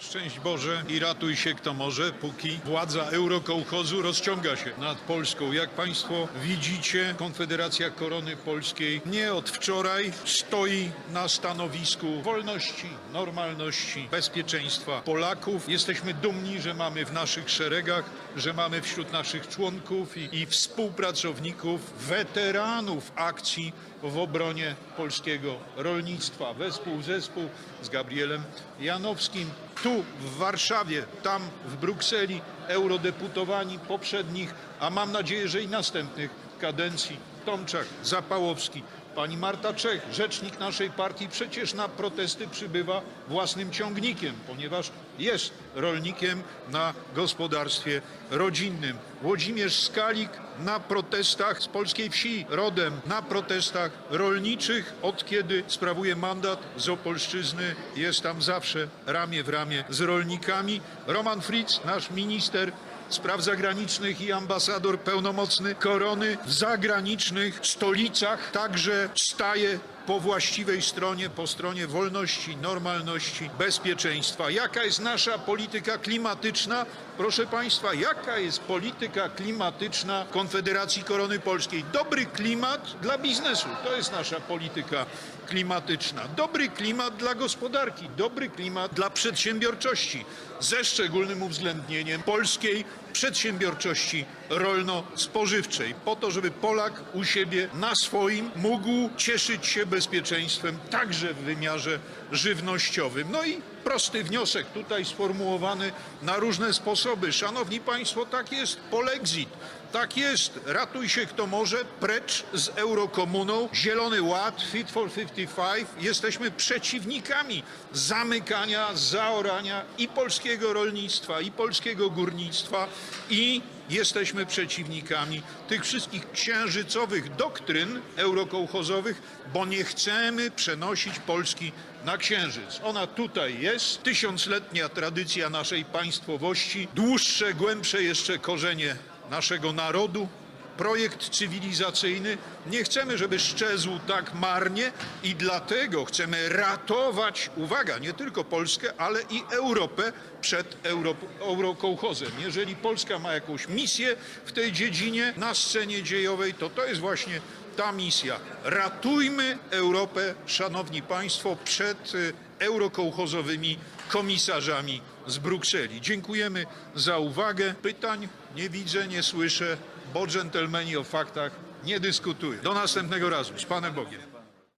Szczęść Boże i ratuj się kto może, póki władza eurokołchozu rozciąga się nad Polską. Jak Państwo widzicie, Konfederacja Korony Polskiej nie od wczoraj stoi na stanowisku wolności, normalności, bezpieczeństwa Polaków. Jesteśmy dumni, że mamy w naszych szeregach, że mamy wśród naszych członków i, i współpracowników weteranów akcji w obronie polskiego rolnictwa. Wespół zespół z Gabrielem Janowskim. Tu w Warszawie, tam w Brukseli eurodeputowani poprzednich, a mam nadzieję, że i następnych kadencji. Tomczak, Zapałowski, pani Marta Czech, rzecznik naszej partii, przecież na protesty przybywa własnym ciągnikiem, ponieważ jest rolnikiem na gospodarstwie rodzinnym. Włodzimierz Skalik na protestach z polskiej wsi, rodem, na protestach rolniczych, od kiedy sprawuje mandat z Opolszczyzny, jest tam zawsze ramię w ramię z rolnikami. Roman Fritz, nasz minister Spraw Zagranicznych i ambasador pełnomocny korony w zagranicznych stolicach także staje po właściwej stronie, po stronie wolności, normalności, bezpieczeństwa. Jaka jest nasza polityka klimatyczna? Proszę Państwa, jaka jest polityka klimatyczna Konfederacji Korony Polskiej? Dobry klimat dla biznesu, to jest nasza polityka klimatyczna. Dobry klimat dla gospodarki, dobry klimat dla przedsiębiorczości, ze szczególnym uwzględnieniem polskiej przedsiębiorczości rolno-spożywczej, po to, żeby Polak u siebie na swoim mógł cieszyć się bezpieczeństwem także w wymiarze żywnościowym. No i prosty wniosek tutaj sformułowany na różne sposoby. Szanowni Państwo, tak jest polexit. Tak jest, ratuj się kto może, precz z eurokomuną, Zielony Ład, Fit for 55. Jesteśmy przeciwnikami zamykania, zaorania i polskiego rolnictwa, i polskiego górnictwa i jesteśmy przeciwnikami tych wszystkich księżycowych doktryn eurokołchozowych, bo nie chcemy przenosić Polski na księżyc. Ona tutaj jest, tysiącletnia tradycja naszej państwowości, dłuższe, głębsze jeszcze korzenie naszego narodu, projekt cywilizacyjny. Nie chcemy, żeby szczezł tak marnie i dlatego chcemy ratować, uwaga, nie tylko Polskę, ale i Europę przed euro, eurokołchozem. Jeżeli Polska ma jakąś misję w tej dziedzinie na scenie dziejowej, to to jest właśnie ta misja. Ratujmy Europę, szanowni państwo, przed y, eurokołchozowymi komisarzami z Brukseli. Dziękujemy za uwagę. Pytań nie widzę, nie słyszę, bo dżentelmeni o faktach nie dyskutują. Do następnego razu. Z Panem Bogiem.